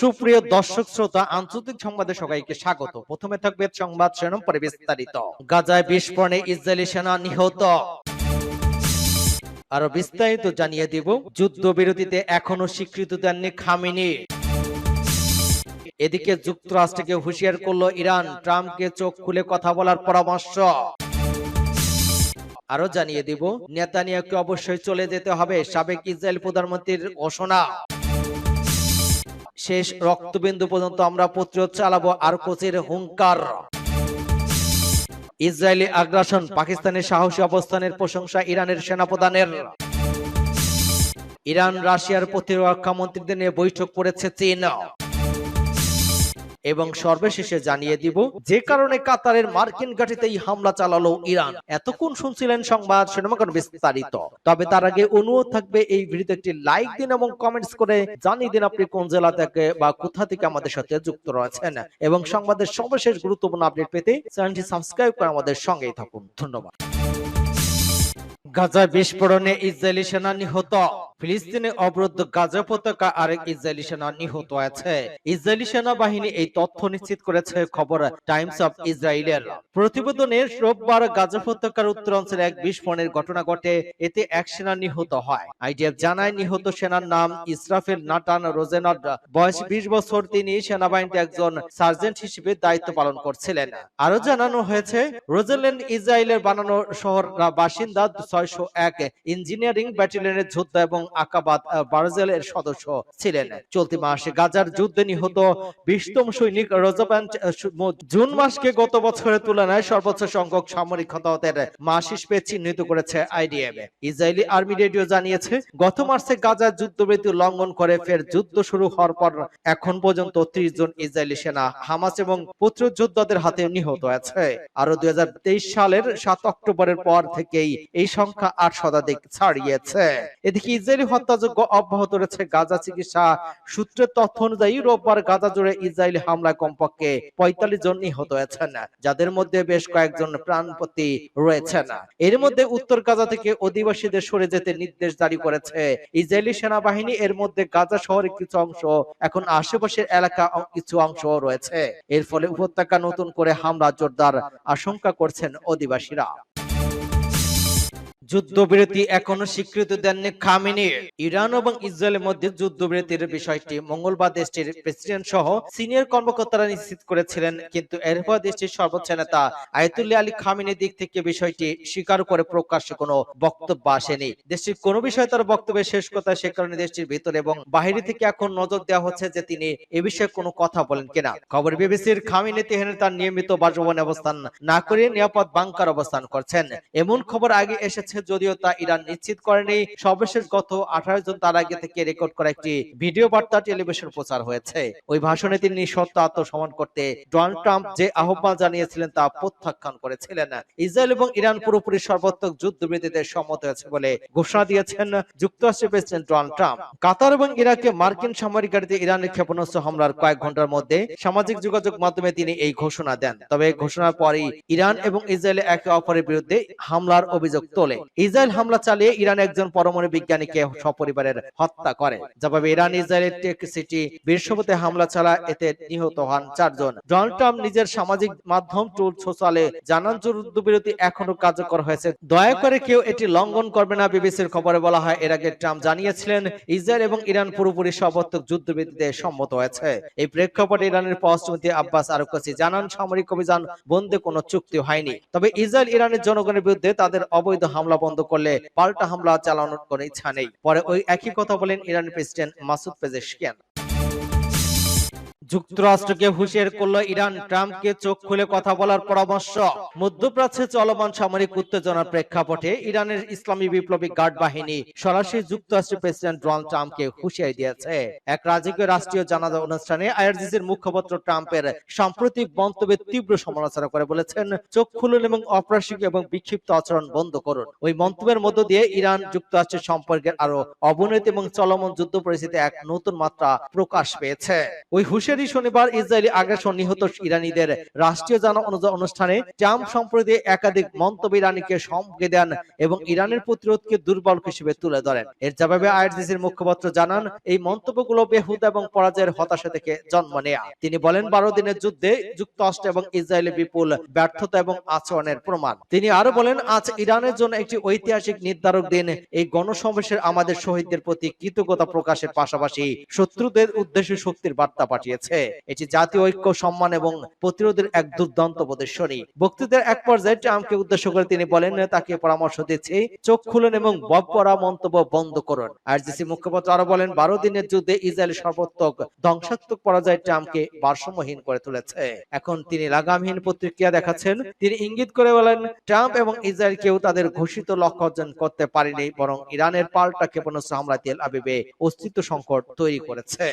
সুপ্রিয় দর্শক শ্রোতা, আন্তর্জাতিক সংবাদে সবাইকে স্বাগত। প্রথমে থাকবে সংবাদ শিরোনাম পরে বিস্তারিত গাজায় বিস্ফোরণে ইসরায়েলি সেনা নিহত। আরও বিস্তারিত জানিয়ে দিব, যুদ্ধবিরতিতে এখনও স্বীকৃতি দেননি খামিনি। এদিকে যুক্তরাষ্ট্রকে হুঁশিয়ার করল ইরান, ট্রাম্পকে চোখ খুলে কথা বলার পরামর্শ। আরও জানিয়ে দিব নেতানিয়াকে অবশ্যই চলে যেতে হবে, সাবেক ইসরায়েল প্রধানমন্ত্রীর ঘোষণা। শেষ রক্তবিন্দু পর্যন্ত আমরা প্রতিরোধ চালাবো আর কোচের হুঙ্কার। ইসরায়েলি আগ্রাসন পাকিস্তানের সাহসী অবস্থানের প্রশংসা ইরানের সেনাপ্রধানের। ইরান রাশিয়ার প্রতিরক্ষা মন্ত্রীদের নিয়ে বৈঠক করেছে চীন। এবং সর্বশেষে জানিয়ে দিব যে কারণে কাতারের মার্কিন ঘাটিতেই হামলা চালালো ইরান। এতক্ষণ শুনছিলেন সংবাদ শিরোনামকরণ বিস্তারিত। তবে তার আগে অনুরোধ থাকবে এই ভিডিওতে একটি লাইক দিন এবং কমেন্টস করে জানিয়ে দিন আপনি কোন জেলা থেকে বা কোথা থেকে আমাদের সাথে যুক্ত রয়েছেন। এবং সংবাদের সর্বশেষ গুরুত্বপূর্ণ আপডেট পেতে চ্যানেলটি সাবস্ক্রাইব করে আমাদের সঙ্গেই থাকুন। ধন্যবাদ। গাজা বিস্ফোরণে ইসরায়েলি সেনা নিহত। ফিলিস্তিনে অবরুদ্ধ গাজা উপত্যকা আরেক ইসরায়েলি সেনা নিহত আছে ইসরায়েলি সেনাবাহিনী এই তথ্য নিশ্চিত করেছে, খবর টাইমস অফ ইসরায়েলের। প্রতিবেদনে রোববার গাজা উপত্যকার উত্তরাঞ্চলে এক বিস্ফোরণের ঘটনা ঘটে, এতে এক সেনা নিহত হয়। আইডিএফ জানায়, নিহত সেনার নাম ইসরাফেল নাটান রোজেনড বয়স বিশ বছর, তিনি সেনাবাহিনীতে একজন সার্জেন্ট হিসেবে দায়িত্ব পালন করছিলেন। আরও জানানো হয়েছে, রোজেল্যান্ড ইসরায়েলের বানানো শহর বাসিন্দা ছয়শো এক ইঞ্জিনিয়ারিং ব্যাটালিয়নের যোদ্ধা এবং আকাবাদ বারজেলের সদস্য ছিলেন। চলতি মাসে গাজার যুদ্ধে নিহত বিশতম সৈনিক রোজাব্যান্ড জুন মাসকে গত বছরের তুলনায় সর্বোচ্চ সংখ্যক সামরিক হতাহতের মাস হিসেবে চিহ্নিত করেছে আইডিএফ ইসরায়েলি আর্মি রেডিও জানিয়েছে, গত মাসে গাজার যুদ্ধবিরতি লঙ্ঘন করে ফের যুদ্ধ শুরু হওয়ার পর এখন পর্যন্ত ত্রিশ জন ইসরায়েলি সেনা হামাস এবং প্রতিরোধ যোদ্ধাদের হাতে নিহত আছে আরও দুই হাজার তেইশ সালের সাত অক্টোবরের পর থেকেই এই সংখ্যা আট শতাধিক ছাড়িয়েছে। এদিকে ইসরায়েলি হত্যাযজ্ঞ অব্যাহত রয়েছে। গাজা চিকিৎসা সূত্রের তথ্য অনুযায়ী রোববার গাজা জুড়ে ইসরায়েলি হামলায় কমপক্ষে পঁয়তাল্লিশ জন নিহত হয়েছেন, যাদের মধ্যে বেশ কয়েকজন প্রাণপতি রয়েছেন। এর মধ্যে উত্তর গাজা থেকে অধিবাসীদের সরে যেতে নির্দেশ জারি করেছে ইসরায়েলি সেনাবাহিনী। এর মধ্যে গাজা শহরের কিছু অংশ, এখন আশেপাশের এলাকা কিছু অংশ রয়েছে। এর ফলে উপত্যকা নতুন করে হামলা জোরদার আশঙ্কা করছেন অধিবাসীরা। যুদ্ধবিরতি এখনও স্বীকৃতি দেননি খামিনি ইরান এবং ইসরায়েলের মধ্যে যুদ্ধবিরতির বিষয়টি মঙ্গলবার দেশটির প্রেসিডেন্ট সহ সিনিয়র কর্মকর্তারা নিশ্চিত করেছিলেন, কিন্তু এরপর দেশটির সর্বোচ্চ নেতা আয়তুল্লাহ আলী খামিনের দিক থেকে বিষয়টি স্বীকার করে প্রকাশ্যে কোনো বক্তব্য আসেনি। দেশটির কোনো বিষয়ে তার বক্তব্যের শেষ কথা সে কারণে দেশটির ভিতরে এবং বাহিরে থেকে এখন নজর দেওয়া হচ্ছে যে তিনি এ বিষয়ে কোনো কথা বলেন কিনা। খবর বিবিসির খামিনি তেহরানে তার নিয়মিত বাসভবনে অবস্থান না করে নিরাপদ বাংকার অবস্থান করছেন। এমন খবর আগে এসেছে যদিও তা ইরান নিশ্চিত করেনি। সর্বশেষ গত আঠারো জন তার আগে থেকে রেকর্ড করা একটি ভিডিও বার্তা টেলিভিশন প্রচার হয়েছে। ওই ভাষণে তিনি নিঃশর্ত আত্মসমন করতে ডোনাল্ড ট্রাম্প যে আহ্বান জানিয়েছিলেন তা প্রত্যাখ্যান করেছিলেন। ইসরায়েল এবং ইরান পুরোপুরি সর্বাত্মক যুদ্ধবিরতিতে সম্মত হয়েছে বলে ঘোষণা দিয়েছেন যুক্তরাষ্ট্রের প্রেসিডেন্ট ডোনাল্ড ট্রাম্প। কাতার এবং ইরাকে মার্কিন সামরিক গাড়িতে ইরানের ক্ষেপণাস্ত্র হামলার কয়েক ঘণ্টার মধ্যে সামাজিক যোগাযোগ মাধ্যমে তিনি এই ঘোষণা দেন। তবে ঘোষণার পরই ইরান এবং ইসরায়েল একে অপরের বিরুদ্ধে হামলার অভিযোগ তোলে। ইসরায়েল হামলা চালিয়ে ইরান একজন পরমাণু বিজ্ঞানীকে সপরিবারের হত্যা করে। জবাবে ইরান, ইসরায়েলের টেক সিটি বৃহস্পতি হামলা চালা এতে নিহত হন চারজন। ডোনাল্ড ট্রাম্প নিজের সামাজিক মাধ্যম টুল সোশ্যালে জানান যুদ্ধবিরতি এখনও কার্যকর হয়েছে। দয়া করে কেউ এটি লঙ্ঘন করবে না, বিবিসির খবরে বলা হয়। এর আগে ট্রাম্প জানিয়েছিলেন, ইসরায়েল এবং ইরান পুরোপুরি সর্বাত্মক যুদ্ধবিরতিতে সম্মত হয়েছে। এই প্রেক্ষাপটে ইরানের পররাষ্ট্রমন্ত্রী আব্বাস আরুকাসি জানান, সামরিক অভিযান বন্ধে কোনো চুক্তি হয়নি। তবে ইসরায়েল, ইরানের জনগণের বিরুদ্ধে তাদের অবৈধ হামলা বন্ধ করলে পাল্টা হামলা চালানোর কোনো ইচ্ছা নেই। পরে ওই একই কথা বলেন ইরানের প্রেসিডেন্ট মাসুদ পেজেশকিয়ান। যুক্তরাষ্ট্রকে হুঁশিয়ার করল ইরান। ট্রাম্পকে চোখ খুলে কথা বলার পরামর্শ। মধ্যপ্রাচ্যে চলমান সামরিক উত্তেজনার প্রেক্ষাপটে ইরানের ইসলামী বিপ্লবী গার্ড বাহিনী সরাসরি যুক্তরাষ্ট্রের প্রেসিডেন্ট ডোনাল্ড ট্রাম্পকে হুঁশিয়ারি দিয়েছে। এক রাজকীয় রাষ্ট্রীয় জানাজা অনুষ্ঠানে আইআরজিসির মুখপাত্র ট্রাম্পের সাম্প্রতিক মন্তব্যের তীব্র সমালোচনা করে বলেছেন, চোখ খুলুন এবং অপ্রাসিক এবং বিক্ষিপ্ত আচরণ বন্ধ করুন। ওই মন্তব্যের মধ্য দিয়ে ইরান যুক্তরাষ্ট্রের সম্পর্কের আরও অবনতি এবং চলমান যুদ্ধ পরিস্থিতি এক নতুন মাত্রা প্রকাশ পেয়েছে। ওই হুঁশিয়ারি ব্রুসেলি শনিবার ইসরায়েলি আগ্রাসন নিহত ইরানিদের রাষ্ট্রীয় জানা অনুষ্ঠানে ট্রাম্প সম্প্রতি একাধিক মন্তব্য ইরানিকে সম্মুখে দেন এবং ইরানের প্রতিরোধকে দুর্বল হিসেবে তুলে ধরেন। এর জবাবে আইআরজিসির মুখপাত্র জানান, এই মন্তব্যগুলো বেহুদা এবং পরাজয়ের হতাশা থেকে জন্ম নেয়া। তিনি বলেন, বারো দিনের যুদ্ধে যুক্তরাষ্ট্র এবং ইসরায়েলের বিপুল ব্যর্থতা এবং আচরণের প্রমাণ। তিনি আরও বলেন, আজ ইরানের জন্য একটি ঐতিহাসিক নির্ধারক দিন। এই গণসমাবেশের আমাদের শহীদদের প্রতি কৃতজ্ঞতা প্রকাশের পাশাপাশি শত্রুদের উদ্দেশ্যে শক্তির বার্তা পাঠিয়েছে এটি জাতীয় ঐক্য, সম্মান এবং প্রতিরোধের এক দুর্দান্ত প্রদর্শনী। বক্তৃতার এক পর্যায়ে ট্রাম্পকে উদ্দেশ্য করে তিনি বলেন, তাকে পরামর্শ দিচ্ছে, চোখ খুলুন এবং বপরা মন্তব্য বন্ধ করুন। আরজিসি মুখপাত্র আরও বলেন, বারো দিনের যুদ্ধে ইসরায়েল সর্বাত্মক ধ্বংসাত্মক পরাজয় ট্রাম্পকে ভারসাম্যহীন করে তুলেছে। এখন তিনি লাগামহীন প্রতিক্রিয়া দেখাচ্ছেন। তিনি ইঙ্গিত করে বলেন, ট্রাম্প এবং ইসরায়েল কেউ তাদের ঘোষিত লক্ষ্য অর্জন করতে পারেনি, বরং ইরানের পাল্টা ক্ষেপণাস্ত্র হামলা তেল আবিবে অস্তিত্ব সংকট তৈরি করেছে।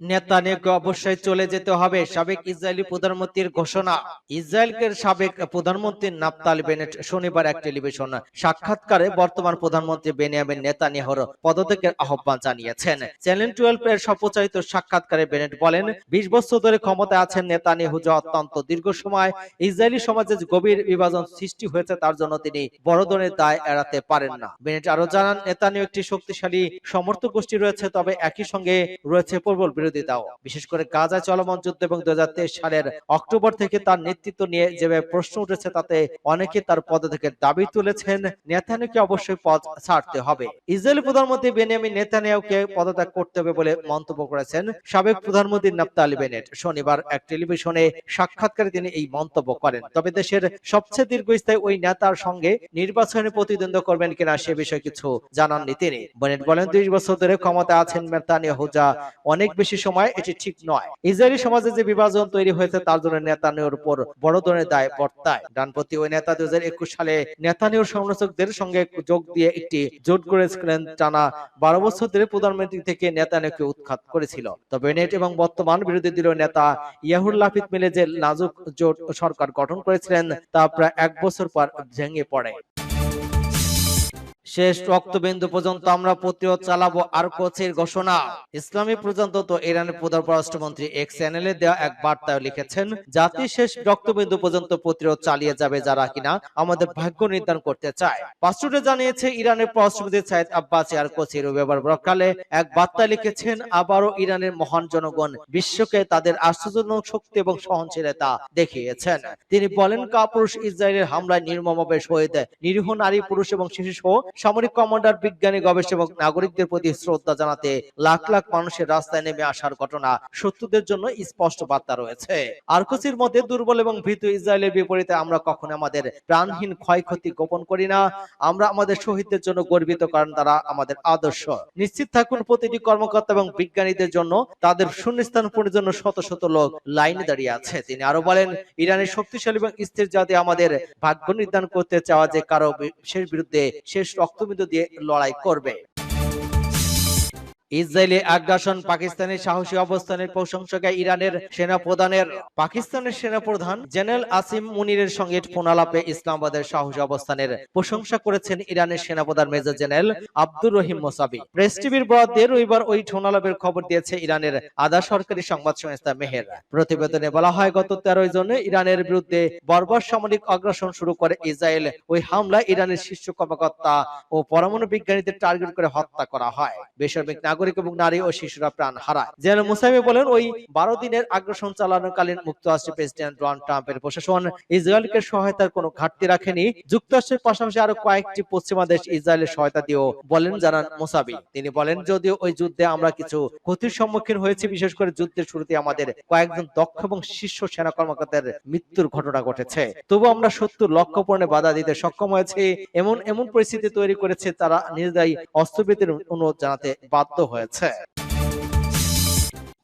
নেতানিয়াকে অবশ্যই চলে যেতে হবে, সাবেক ইসরায়েলি প্রধানমন্ত্রীর ঘোষণা। ইসরায়েলকে সাবেক প্রধানমন্ত্রী নাফতালি বেনেট শনিবার এক টেলিভিশন সাক্ষাৎকারে বর্তমান প্রধানমন্ত্রী বেনিয়ামিন নেতানিয়াহুর পদত্যাগের আহ্বান জানিয়েছেন। চ্যানেল টুয়েলভ এর সপ্রচারিত সাক্ষাৎকারে বেনেট বলেন, বিশ বছর ধরে ক্ষমতায় আছেন নেতানিয়াহু যা অত্যন্ত দীর্ঘ সময় ইসরায়েলি সমাজে গভীর বিভাজন সৃষ্টি হয়েছে তার জন্য তিনি বড় ধরনের দায় এড়াতে পারেন না। বেনেট আরও জানান, নেতানিয়াহু একটি শক্তিশালী সমর্থক গোষ্ঠী রয়েছে, তবে একই সঙ্গে রয়েছে প্রবল বিরোধিতাও বিশেষ করে গাজা চলমান যুদ্ধ এবং দু সালের অক্টোবর থেকে তার নেতৃত্ব নিয়ে যেভাবে প্রশ্ন উঠেছে, তাতে অনেকে তার পদত্যাগের দাবি তুলেছেন। নেতানিয়াহুকে অবশ্যই পদ ছাড়তে হবে। ইসরায়েলি প্রধানমন্ত্রী বেনিয়ামিন নেতানিয়াহুকে পদত্যাগ করতে হবে বলে মন্তব্য করেছেন সাবেক প্রধানমন্ত্রী নাফতালি বেনেট। শনিবার এক টেলিভিশনে সাক্ষাৎকারে তিনি এই মন্তব্য করেন। তবে দেশের সবচেয়ে দীর্ঘস্থায়ী ওই নেতার সঙ্গে নির্বাচনে প্রতিদ্বন্দ্ব করবেন কিনা সে বিষয়ে কিছু জানাননি তিনি। বেনেট বলেন দুই বছর ধরে ক্ষমতা আছেন নেতানিয়াহু, যা অনেক বেশি সময় এটি ঠিক নয়। ইসরায়েলি সমাজে যে বিভাজন তৈরি হয়েছে, তার জন্য নেতানিয়াহুর উপর বড় ধরনের দায় বর্তায়। ডানপতি ওই নেতা দুই সালে নেতানিয়াহুর সমালোচকদের সঙ্গে যোগ দিয়ে একটি জোট করেছিলেন টানা বারো বছর ধরে প্রধানমন্ত্রী থেকে নেতানিয়াহুকে উৎখাত করেছিল। তবে নেট এবং বর্তমান বিরোধী দলীয় নেতা ইয়াহুর লাফিত মিলে যে নাজুক জোট সরকার গঠন করেছিলেন, তা প্রায় এক বছর পর ভেঙে পড়ে। শেষ রক্তবিন্দু পর্যন্ত আমরা প্রতিরোধ চালাবো আর কোচের ঘোষণা। ইসলামী প্রজাতন্ত্র ইরানের প্রধান পররাষ্ট্রমন্ত্রী এক চ্যানেলে দেওয়া এক বার্তায় লিখেছেন, জাতি শেষ রক্তবিন্দু পর্যন্ত প্রতিরোধ চালিয়ে যাবে যারা কিনা আমাদের ভাগ্য নির্ধারণ করতে চায়। পাঁচটুটে জানিয়েছে ইরানের পররাষ্ট্রমন্ত্রী সাইদ আব্বাসি আর কোচের রবিবার বরকালে এক বার্তায় লিখেছেন, আবারও ইরানের মহান জনগণ বিশ্বকে তাদের আশ্চর্যজনক শক্তি এবং সহনশীলতা দেখিয়েছেন। তিনি বলেন, কাপুরুষ ইসরায়েলের হামলায় নির্মমভাবে শহীদ নিরীহ নারী, পুরুষ এবং শিশু সহ সামরিক কমান্ডার, বিজ্ঞানী, গবেষক, নাগরিকদের প্রতি শ্রদ্ধা জানাতে লাখ লাখ মানুষের রাস্তায় নেমে আসার ঘটনা শত্রুদের জন্য স্পষ্ট বার্তা রয়েছে। আরকুসির মধ্যে দুর্বল এবং ভীতু ইসরায়েলের বিপরীতে আমরা কখনো আমাদের প্রাণহীন ক্ষয়ক্ষতি গোপন করি না। আমরা আমাদের শহীদদের জন্য গর্বিত কারণ তারা আমাদের আদর্শ। নিশ্চিত থাকুন, প্রতিটি কর্মকর্তা এবং বিজ্ঞানীদের জন্য তাদের শূন্যস্থান পূরণের জন্য শত শত লোক লাইনে দাঁড়িয়ে আছে। তিনি আরও বলেন, ইরানের শক্তিশালী এবং স্থির জাতি আমাদের ভাগ্য নির্ধারণ করতে চাওয়া যে কারও শেষ বিরুদ্ধে শেষ রক্তবিন্দু দিয়ে লড়াই করবে। ইসরায়েলি আগ্রাসন পাকিস্তানের সাহসী অবস্থানের প্রশংসকে ইরানের সেনা প্রধানের পাকিস্তানের সেনা প্রধান জেনারেল আসিম মুনিরের সঙ্গে ফোনালাপে ইসলামাবাদের সাহসী অবস্থানের প্রশংসা করেছেন ইরানের সেনাপ্রধান major general Abdur Rahim Mousavi. Press টিভির বরাদ দিয়ে রবিবার ওই ফোনালাপের খবর দিয়েছে ইরানের আধা সরকারি সংবাদ সংস্থা মেহের। প্রতিবেদনে বলা হয়, গত তেরোই জনে ইরানের বিরুদ্ধে বর্বর সামরিক আগ্রাসন শুরু করে ইসরায়েল। ওই হামলা ইরানের শীর্ষ কর্মকর্তা ও পরমাণু বিজ্ঞানীদের টার্গেট করে হত্যা করা হয়। বেসামরিক নাগরিক এবং নারী ও শিশুরা প্রাণ হারায়। জেনারেল মুসাইমি বলেন, ওই বারো দিনের আগ্রাসন চালানোকালীন মুক্তরাষ্ট্রের প্রেসিডেন্ট ডোনাল্ড ট্রাম্পের প্রশাসন ইসরায়েলকে সহায়তার কোনো ঘাটতি রাখেনি। যুক্তরাষ্ট্রের পাশাপাশি আরও কয়েকটি পশ্চিমা দেশ ইসরায়েলের সহায়তা দিয়েও বলেন জানান মুসাবি তিনি বলেন, যদিও ওই যুদ্ধে আমরা কিছু ক্ষতির সম্মুখীন হয়েছি, বিশেষ করে যুদ্ধের শুরুতে আমাদের কয়েকজন দক্ষ এবং শীর্ষ সেনা কর্মকর্তার মৃত্যুর ঘটনা ঘটেছে। তবু আমরা সত্তর লক্ষ্য পূরণে বাধা দিতে সক্ষম হয়েছে। এমন এমন পরিস্থিতি তৈরি করেছে তারা নিজেরাই অস্ত্রবিরতির অনুরোধ জানাতে বাধ্য হয়েছে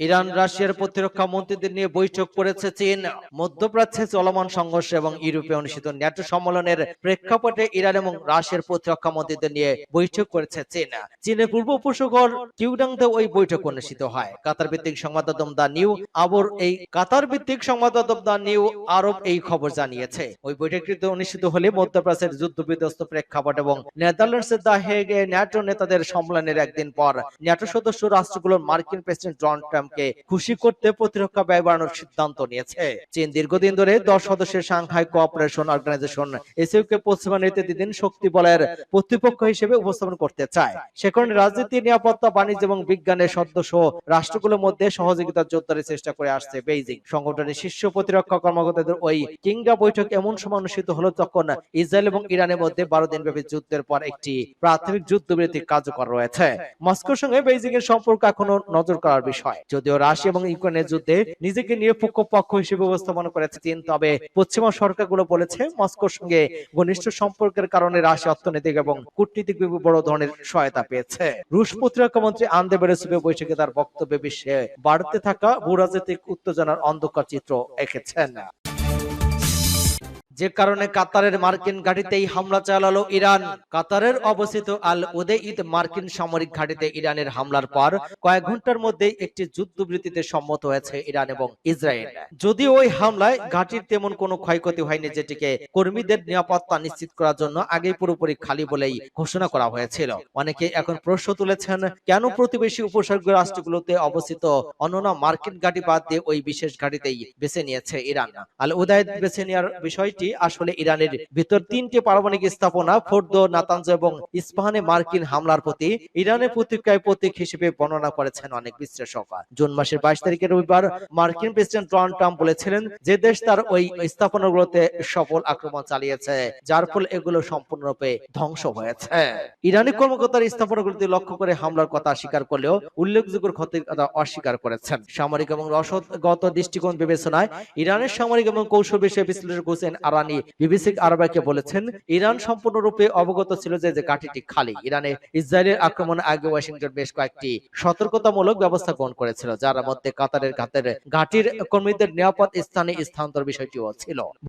ইরান রাশিয়ার প্রতিরক্ষা মন্ত্রীদের নিয়ে বৈঠক করেছে চীন। মধ্যপ্রাচ্যে চলমান সংঘর্ষ এবং ইউরোপে অনুষ্ঠিত ন্যাটো সম্মেলনের প্রেক্ষাপটে ইরান এবং রাশিয়ার প্রতিরক্ষা মন্ত্রীদের নিয়ে বৈঠক করেছে চীন। চীনের পূর্ব উপসাগর কিউডাংতে ওই বৈঠক অনুষ্ঠিত হয়। কাতার ভিত্তিক সংবাদমাধ্যম দা নিউ আবর এই কাতার ভিত্তিক সংবাদমাধ্যম দা নিউ আরব এই খবর জানিয়েছে। ওই বৈঠকটিতে অনুষ্ঠিত হলে মধ্যপ্রাচ্যের যুদ্ধ বিধ্বস্ত প্রেক্ষাপট এবং নেদারল্যান্ডসের দা হেগে ন্যাটো নেতাদের সম্মেলনের একদিন পর ন্যাটো সদস্য রাষ্ট্রগুলোর মার্কিন প্রেসিডেন্ট ডোনাল্ড ট্রাম্প ট্রাম্পকে খুশি করতে প্রতিরক্ষা ব্যয় বাড়ানোর সিদ্ধান্ত নিয়েছে। চীন দীর্ঘদিন ধরে দশ সদস্যের সাংহাই কোঅপারেশন অর্গানাইজেশন এসইউকে পশ্চিমা নেতৃত্বাধীন শক্তি বলয়ের প্রতিপক্ষ হিসেবে উপস্থাপন করতে চায়। সে কারণে রাজনীতি, নিরাপত্তা, বাণিজ্য এবং বিজ্ঞানের সদস্য রাষ্ট্রগুলোর মধ্যে সহযোগিতা জোরদারের চেষ্টা করে আসছে বেইজিং। সংগঠনের শীর্ষ প্রতিরক্ষা কর্মকর্তাদের ওই কিংডা বৈঠক এমন সময় অনুষ্ঠিত হলো যখন ইসরায়েল এবং ইরানের মধ্যে বারো দিনব্যাপী যুদ্ধের পর একটি প্রাথমিক যুদ্ধবিরতি কার্যকর রয়েছে। মস্কোর সঙ্গে বেইজিং এর সম্পর্ক এখনও নজর করার বিষয়। যদিও রাশিয়া এবং ইউক্রেনের যুদ্ধে নিজেকে নিরপেক্ষ পক্ষ হিসেবে উপস্থাপন করেছে চীন, তবে পশ্চিমা সরকারগুলো বলেছে মস্কোর সঙ্গে ঘনিষ্ঠ সম্পর্কের কারণে রাশিয়া অর্থনৈতিক এবং কূটনীতিক বড় ধরনের সহায়তা পেয়েছে। রুশ প্রতিরক্ষা মন্ত্রী আন্দে বেরেসুবে বৈঠকে তার বক্তব্যে বিশ্বে বাড়তে থাকা ভূরাজনৈতিক উত্তেজনার অন্ধকার চিত্র এঁকেছেন। যে কারণে কাতারের মার্কিন ঘাঁটিতেই হামলা চালালো ইরান। কাতারের অবস্থিত আল উদেইদ মার্কিন সামরিক ঘাঁটিতে ইরানের হামলার পর কয়েক ঘণ্টার মধ্যেই একটি যুদ্ধবিরতিতে সম্মত হয়েছে ইরান এবং ইসরায়েল। যদিও ওই হামলায় ঘাঁটির তেমন কোনো ক্ষয়ক্ষতি হয়নি যেটিকে কর্মীদের নিরাপত্তা নিশ্চিত করার জন্য আগেই পুরোপুরি খালি বলেই ঘোষণা করা হয়েছিল। অনেকে এখন প্রশ্ন তুলেছেন, কেন প্রতিবেশী উপসর্গ রাষ্ট্রগুলোতে অবস্থিত অন্যান্য মার্কিন ঘাঁটি বাদ দিয়ে ওই বিশেষ ঘাঁটিতেই বেছে নিয়েছে ইরান? আল উদায়দ বেছে নেওয়ার বিষয়টি আসলে ইরানের ভিতর তিনটি পারমাণবিক স্থাপনা, ফোর্দো, নাতানজ এবং ইস্পাহানে মার্কিন হামলার প্রতি ইরানের প্রতিক্রিয়ায় প্রতীক হিসেবে বর্ণনা করেছেন অনেক বিশ্লেষক। জুন মাসের বাইশ তারিখের রবিবার মার্কিন প্রেসিডেন্ট ডোনাল্ড ট্রাম্প বলেছিলেন যে দেশ তার ওই স্থাপনাগুলোতে সফল আক্রমণ চালিয়েছে, যার ফলে এগুলো সম্পূর্ণরূপে ধ্বংস হয়েছে। ইরানি কর্মকর্তার স্থাপনাগুলোতে লক্ষ্য করে হামলার কথা স্বীকার করলেও উল্লেখযোগ্য ক্ষতির কথা অস্বীকার করেছেন। সামরিক এবং রসদগত দৃষ্টিকোণ বিবেচনায় ইরানের সামরিক এবং কৌশল বিষয়ে বিশ্লেষক হোসেন আরানি বিবিসি আরবাকে বলেছেন, ইরান সম্পূর্ণরূপে অবগত ছিল যে যে ঘাঁটিটি খালি। ইরানে ইসরায়েলের আক্রমণ আগে ওয়াশিংটন বেশ কয়েকটি সতর্কতামূলক ব্যবস্থা গ্রহণ করেছিল, যার মধ্যে কাতারের ঘাতের ঘাটির কর্মীদের নিরাপদ স্থানে স্থানান্তর বিষয়টিও ছিল।